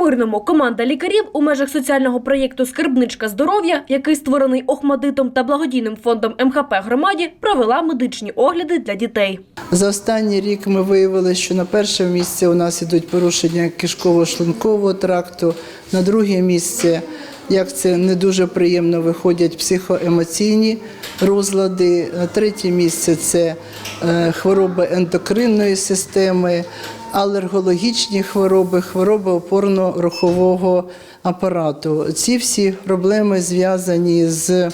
Мирному команда лікарів у межах соціального проєкту Скарбничка здоров'я, який створений Охмадитом та благодійним фондом МХП громаді, провела медичні огляди для дітей. За останній рік ми виявили, що на перше місце у нас ідуть порушення кишково-шлункового тракту, на друге місце, як це не дуже приємно, виходять психоемоційні розлади. На третє місце це е, хвороби ендокринної системи, алергологічні хвороби, хвороби опорно-рухового апарату. Ці всі проблеми зв'язані з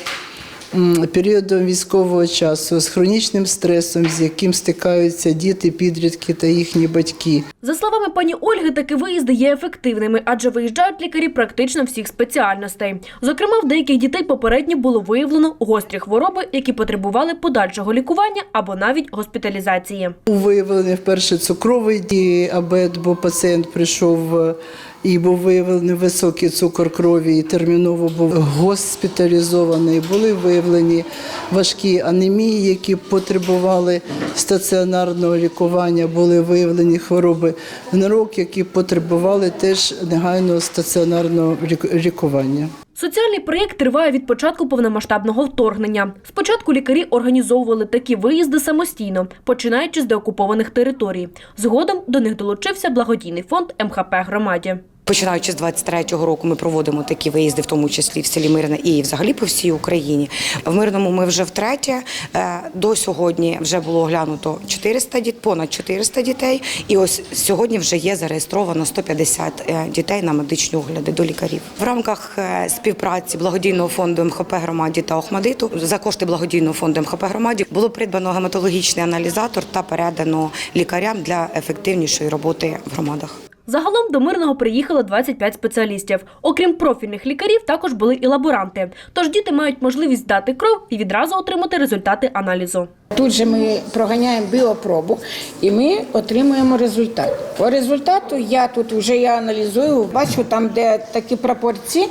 періодом військового часу, з хронічним стресом, з яким стикаються діти, підлітки та їхні батьки. За словами пані Ольги, такі виїзди є ефективними, адже виїжджають лікарі практично всіх спеціальностей. Зокрема, в деяких дітей попередньо було виявлено гострі хвороби, які потребували подальшого лікування або навіть госпіталізації. Виявлений вперше цукровий діабет, бо пацієнт прийшов е, і був виявлений високий цукор крові, і терміново був госпіталізований. Були виявлені важкі анемії, які потребували стаціонарного лікування. Були виявлені хвороби нирок, які потребували теж негайного стаціонарного лік- лікування. Соціальний проєкт триває від початку повномасштабного вторгнення. Спочатку лікарі організовували такі виїзди самостійно, починаючи з деокупованих територій. Згодом до них долучився благодійний фонд МХП громаді. Починаючи з 23-го року, ми проводимо такі виїзди, в тому числі в селі Мирне і взагалі по всій Україні. В Мирному ми вже втретє. Е, До сьогодні вже було оглянуто 400 діт, понад 400 дітей. І ось сьогодні вже є зареєстровано 150 е, дітей на медичні огляди до лікарів. В рамках е, співпраці благодійного фонду МХП громаді та Охмадиту за кошти благодійного фонду МХП громаді було придбано гематологічний аналізатор та передано лікарям для ефективнішої роботи в громадах. Загалом до Мирного приїхало 25 спеціалістів. Окрім профільних лікарів, також були і лаборанти. Тож діти мають можливість здати кров і відразу отримати результати аналізу. Тут же ми проганяємо біопробу і ми отримуємо результат. По результату я тут вже я аналізую, бачу там, де такі пропорції,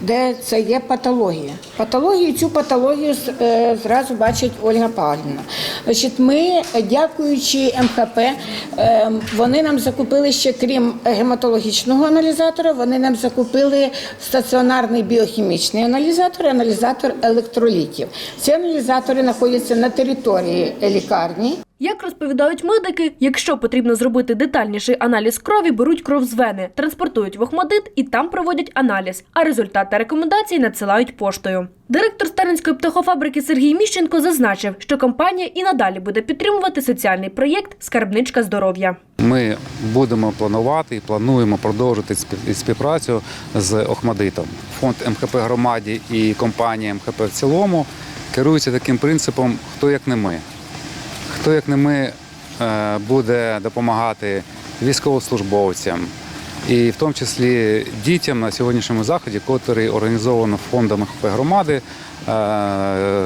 де це є патологія. Патологію, цю патологію е, зразу бачить Ольга Павлівна. Значить, ми, дякуючи МХП, е, вони нам закупили ще крім гематологічного аналізатора, вони нам закупили стаціонарний біохімічний аналізатор, аналізатор електролітів. Ці аналізатори знаходяться на території лікарні. Як розповідають медики, якщо потрібно зробити детальніший аналіз крові, беруть кров з вени, транспортують в Охмадит і там проводять аналіз, а результати та рекомендації надсилають поштою. Директор Старинської птахофабрики Сергій Міщенко зазначив, що компанія і надалі буде підтримувати соціальний проєкт Скарбничка здоров'я. Ми будемо планувати і плануємо продовжити співпрацю з Охмадитом. Фонд МХП громаді і компанія МХП в цілому керуються таким принципом хто як не ми. Хто як не ми е, буде допомагати військовослужбовцям, і в тому числі дітям на сьогоднішньому заході, який організовано фондом МХП громади е,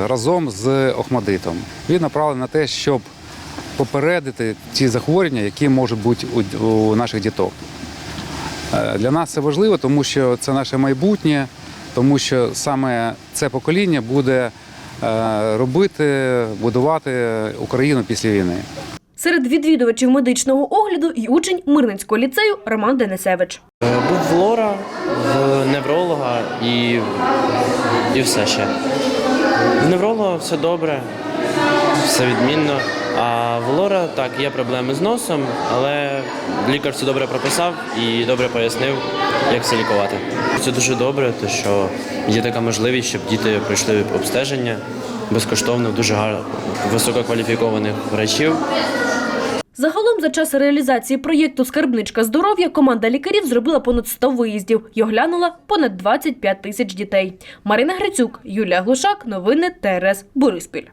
разом з Охмадитом. Він направлений на те, щоб попередити ті захворювання, які можуть бути у, наших діток. Е, Для нас це важливо, тому що це наше майбутнє, тому що саме це покоління буде робити, будувати Україну після війни. Серед відвідувачів медичного огляду й учень Мирненського ліцею Роман Денисевич. Е, Був в лора, в невролога і, і все ще. В невролога все добре, все відмінно. А в лора так, є проблеми з носом, але лікар все добре прописав і добре пояснив, як це лікувати. Це дуже добре, тому що є така можливість, щоб діти пройшли обстеження безкоштовно, дуже гарно висококваліфікованих врачів. Загалом за час реалізації проєкту Скарбничка здоров'я команда лікарів зробила понад 100 виїздів і оглянула понад 25 тисяч дітей. Марина Грицюк, Юлія Глушак, новини ТРС Бориспіль.